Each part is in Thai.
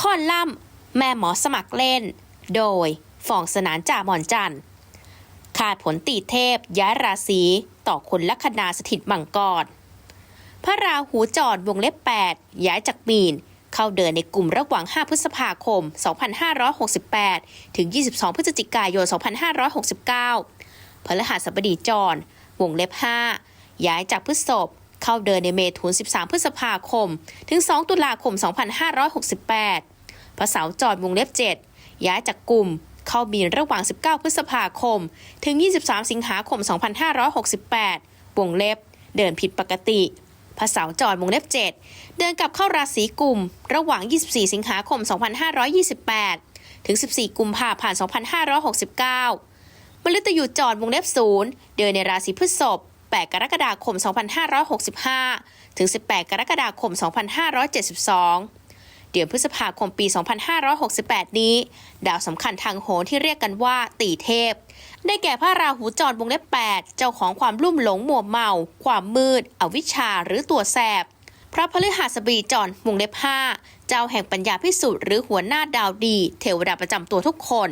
ข้อล่ำแม่หมอสมัครเล่น โดยฟองสนานจ่าหมอนจันทร์ขาดผลตีเทพย้ายราศีต่อคนลัคนาสถิตมังกรพระราหูจอดวงเล็บ 8 ย้ายจากมีน เข้าเดินในกลุ่มระหว่าง 5 พฤษภาคม 2568 ถึง 22 พฤศจิกายน 2569พฤหัสบดีจรวงเล็บ 5 ย้ายจากพฤษภเข้าเดินในเมถุน 13 พฤษภาคม ถึง 2 ตุลาคม 2568 พระเสาร์จอดวงเล็บ 7 ย้ายจากกลุ่ม เข้ามีนระหว่าง 19 พฤษภาคม ถึง 23 สิงหาคม 2568 วงเล็บ เดินผิดปกติพระเสาร์จอดวงเล็บ 7 เดินกลับเข้าราศีกลุ่ม ระหว่าง 24 สิงหาคม 2528 ถึง 14 กุมภาพันธ์ 2569 มฤตยูจอดวงเล็บ 0 เดินในราศีพฤษภ8 กรกฎาคม 2565 ถึง 18 กรกฎาคม 2572 เดือนพฤษภาคมปี 2568 นี้ ดาวสำคัญทางโหรที่เรียกกันว่าตีเทพ ได้แก่พระราหูจรวงเล็บ 8 เจ้าของความลุ่มหลงมัวเมา ความมืด อวิชชาหรือตัวแสบ พระพฤหัสบดีจรวงเล็บ 5 เจ้าแห่งปัญญาพิสุทธิ์หรือหัวหน้าดาวดี เทวดาประจำตัวทุกคน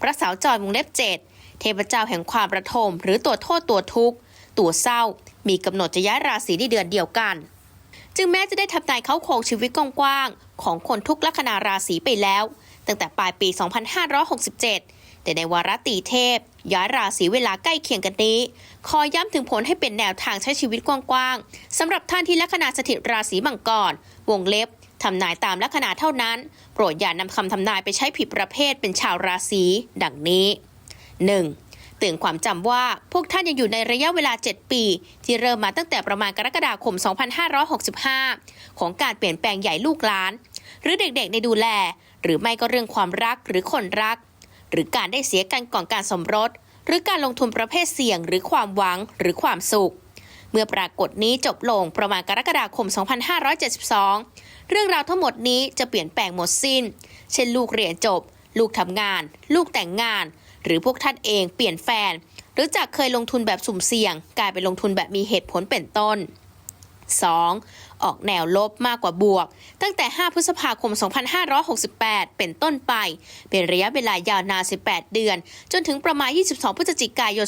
พระสาร์จรวงเล็บ 7 เทพเจ้าแห่งความประทม หรือตัวโทษตัวทุกข์ ตัวเศร้า มีกำหนดจะย้ายราศีในเดือนเดียวกัน จึงแม้จะได้ทำนายเขาโครงชีวิตกว้างๆของคนทุกลัคนาราศีไปแล้ว ตั้งแต่ปลายปี 2567 แต่ในวาระตีเทพ ย้ายราศีเวลาใกล้เคียงกันนี้ ขอย้ำถึงผลให้เป็นแนวทางใช้ชีวิตกว้างๆสำหรับท่านที่ลัคนาสถิตราศีมังกร วงเล็บทำนายตามลัคนาเท่านั้น โปรดอย่านำคำทำนายไปใช้ผิดประเภทเป็นชาวราศีดังนี้ 1. เตือนความจำว่า พวกท่านยังอยู่ในระยะเวลา 7 ปี ที่เริ่มมาตั้งแต่ประมาณกรกฎาคม 2565 ของการเปลี่ยนแปลงใหญ่ลูกหลาน หรือเด็กๆในดูแล หรือไม่ก็เรื่องความรักหรือคนรัก หรือการได้เสียกันก่อนการสมรส หรือการลงทุนประเภทเสี่ยง หรือความหวังหรือความสุข เมื่อปรากฏนี้จบลงประมาณกรกฎาคม 2572 เรื่องราวทั้งหมดนี้จะเปลี่ยนแปลงหมดสิ้น เช่นลูกเรียนจบ ลูกทำงาน ลูกแต่งงาน หรือพวกท่านเองเปลี่ยนแฟน หรือจากเคยลงทุนแบบสุ่มเสี่ยง กลายเป็นลงทุนแบบมีเหตุผลเป็นต้น 2. ออกแนวลบมากกว่าบวก ตั้งแต่ 5 พฤษภาคม 2568 เป็นต้นไป เป็นระยะเวลายาวนาน 18 เดือน จนถึงประมาณ 22 พฤศจิกายน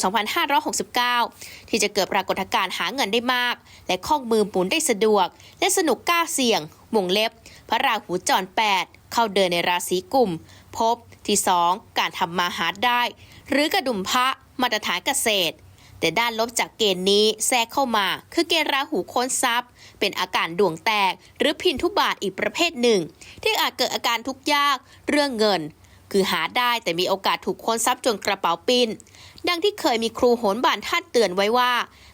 2569 ที่จะเกิดปรากฏการณ์หาเงินได้มาก และคล่องมือหมุนได้สะดวก และสนุกกล้าเสี่ยงวงเล็บ พระราหูจร 8 เข้าเดินในราศีกุมพบ ที่ 2 การทำมาหาได้ หรือกระดุมพระมาตรฐานเกษตร แต่ด้านลบจากเกณฑ์นี้แทรกเข้ามา คือเกณฑ์ราหูค้นทรัพย์ เป็นอาการดวงแตก หรือพินทุบาทอีกประเภทหนึ่ง ที่อาจเกิดอาการทุกข์ยากเรื่องเงิน คือหาได้แต่มีโอกาสถูกค้นทรัพย์จนกระเป๋าปิ้น ดังที่เคยมีครูโหนบานท่านเตือนไว้ว่า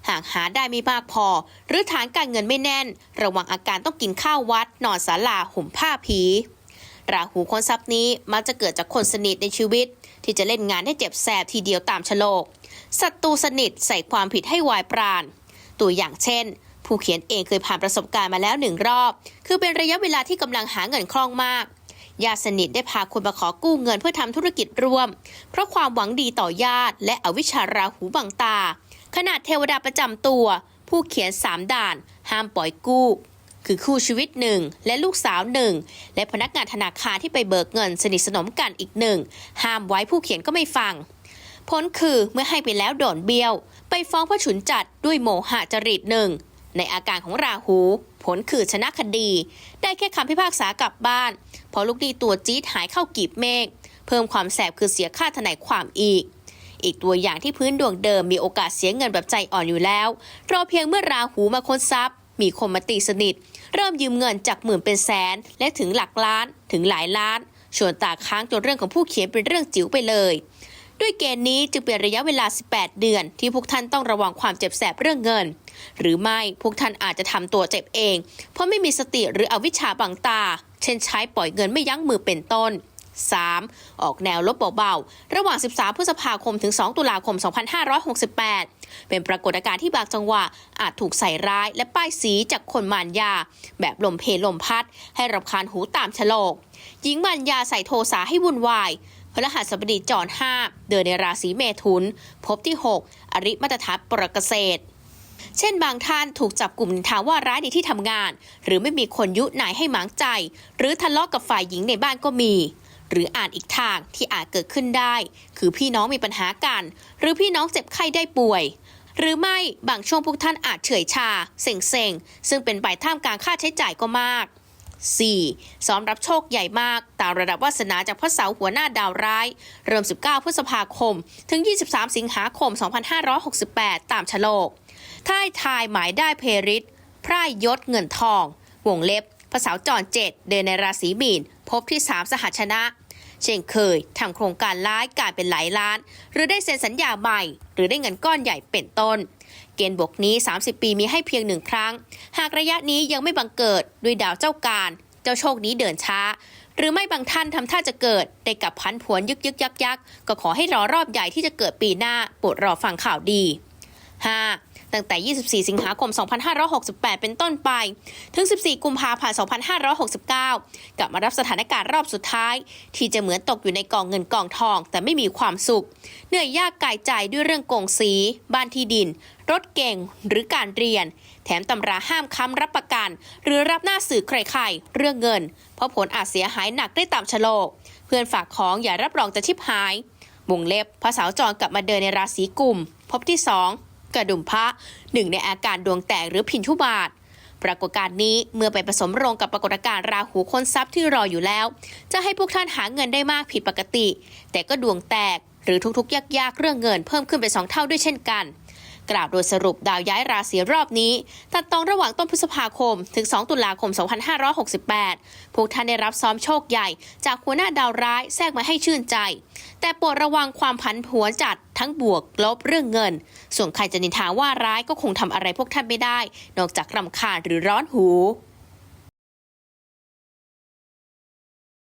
หากหาได้ไม่มากพอ หรือฐานการเงินไม่แน่น ระวังอาการต้องกินข้าววัดนอนศาลาห่มผ้าผี ราหูคนทรัพย์นี้มักจะเกิดจากคนสนิทในชีวิต ที่จะเล่นงานให้เจ็บแสบทีเดียวตามชโลกศัตรูสนิทใส่ความผิดให้วายปราณ ตัวอย่างเช่น ผู้เขียนเองเคยผ่านประสบการณ์มาแล้วหนึ่งรอบ คือเป็นระยะเวลาที่กำลังหาเงินคล่องมากญาติสนิทได้พาคนมาขอกู้เงินเพื่อทำธุรกิจร่วม เพราะความหวังดีต่อญาติ และอวิชชาราหูบังตา ขนาดเทวดาประจำตัว ผู้เขียนสามด่าน ห้ามปล่อยกู้ คือคู่ชีวิตหนึ่งและลูกสาวหนึ่งและพนักงานธนาคารที่ไปเบิกเงินสนิทสนมกันอีกหนึ่งห้ามไว้ผู้เขียนก็ไม่ฟัง ผลคือเมื่อให้ไปแล้วโดนเบี้ยว ไปฟ้องพระฉุนจัดด้วยโมหะจริตหนึ่งในอาการของราหู ผลคือชนะคดี ได้แค่คำพิพากษากลับบ้านเพราะลูกดีตัวจี๊ดหายเข้ากีบเมฆเพิ่มความแสบคือเสียค่าทนายความอีก อีกตัวอย่างที่พื้นดวงเดิมมีโอกาสเสียเงินแบบใจอ่อนอยู่แล้ว รอเพียงเมื่อราหูมาค้นทรัพย์ มีคนมาตีสนิท เริ่มยืมเงินจากหมื่นเป็นแสน และถึงหลักล้านถึงหลายล้านชวนตาค้างจนเรื่องของผู้เขียนเป็นเรื่องจิ๋วไปเลย ด้วยเกณฑ์นี้จึงเป็นระยะเวลา 18 เดือน ที่พวกท่านต้องระวังความเจ็บแสบเรื่องเงิน หรือไม่พวกท่านอาจจะทำตัวเจ็บเอง เพราะไม่มีสติหรืออวิชชาบังตา เช่นใช้ปล่อยเงินไม่ยั้งมือเป็นต้น 3. ออกแนวลบเบาๆ ระหว่าง 13 พฤษภาคมถึง 2 ตุลาคม 2568 เป็นปรากฏการณ์ที่บางจังหวะ อาจถูกใส่ร้ายและป้ายสีจากคนมารยา แบบลมเพลลมพัด ให้รำคาญหูตามฉลกหญิงมารยาใส่โทสาให้วุ่นวายพฤหัสบดีจร5เดินในราศีเมถุน พบที่ 6 อริมัตทัศน์ปรกเกษตรเช่นบางท่านถูกจับกลุ่มนินทาว่าร้ายในที่ทำงาน หรือไม่มีคนยุไหนให้หมางใจ หรือทะเลาะกับฝ่ายหญิงในบ้านก็มี หรืออ่านอีกทางที่อาจเกิดขึ้นได้ คือพี่น้องมีปัญหากัน หรือพี่น้องเจ็บไข้ได้ป่วย หรือไม่บางช่วงพวกท่านอาจเฉอยชา เซ็งเซ็งๆซึ่งเป็นไปท่ามกลางค่าใช้จ่ายก็มาก 4. ซ้อมรับโชคใหญ่มาก ตามระดับวาสนาจากพ่อเสาหัวหน้าดาวร้าย เริ่ม 19 พฤษภาคม ถึง 23 สิงหาคม 2568 ตามฉลกท่ายทายหมายได้เพริตไพร่ยศเงินทอง วงเล็บ พระเสาจรเจ็ดเดินในราศีมีน พบที่3สหชชนะ เช่นเคยทำโครงการร้ายกลายเป็นหลายล้าน หรือได้เซ็นสัญญาใหม่ หรือได้เงินก้อนใหญ่เป็นต้น เกณฑ์บวกนี้ 30 ปีมีให้เพียงหนึ่งครั้ง หากระยะนี้ยังไม่บังเกิดด้วยดาวเจ้าการ เจ้าโชคนี้เดินช้า หรือไม่บางท่านทำท่าจะเกิดได้กับพันผวนยึกยึกยักยักก็ขอให้รอรอบใหญ่ที่จะเกิดปีหน้าโปรดรอฟังข่าวดี 5. ตั้งแต่ 24 สิงหาคม 2568 เป็นต้นไป ถึง 14 กุมภาพันธ์ 2569 กลับมารับสถานการณ์รอบสุดท้าย ที่จะเหมือนตกอยู่ในกองเงินกองทอง แต่ไม่มีความสุข เหนื่อยยากกายใจด้วยเรื่องโกงสี บ้านที่ดิน รถเก่งหรือการเรียน แถมตำราห้ามค้ำรับประกัน หรือรับหน้าสื่อใครๆเรื่องเงิน เพราะผลอาจเสียหายหนักได้ตามฉลก เพื่อนฝากของอย่ารับรองจะชิบหายวงเล็บพระสาวจรกลับมาเดินในราศีกุม พบที่ 2 กระดุมพระหนึ่งในอาการดวงแตกหรือพินทุบาท ปรากฏการณ์นี้เมื่อไปผสมโรงกับปรากฏการณ์ราหูค้นทรัพย์ที่รออยู่แล้ว จะให้พวกท่านหาเงินได้มากผิดปกติ แต่ก็ดวงแตกหรือทุกๆยากๆเรื่องเงินเพิ่มขึ้นเป็นสองเท่าด้วยเช่นกัน กล่าวโดยสรุปดาวย้ายราศีรอบนี้ ตัดตรงระหว่างต้นพฤษภาคม ถึง 2 ตุลาคม 2568 พวกท่านได้รับซ้อมโชคใหญ่ จากหัวหน้าดาวร้ายแทรกมาให้ชื่นใจ แต่โปรดระวังความผันผวนจัดทั้งบวกลบเรื่องเงิน ส่วนใครจะนินทาว่าร้ายก็คงทำอะไรพวกท่านไม่ได้ นอกจากรำคาญหรือร้อนหู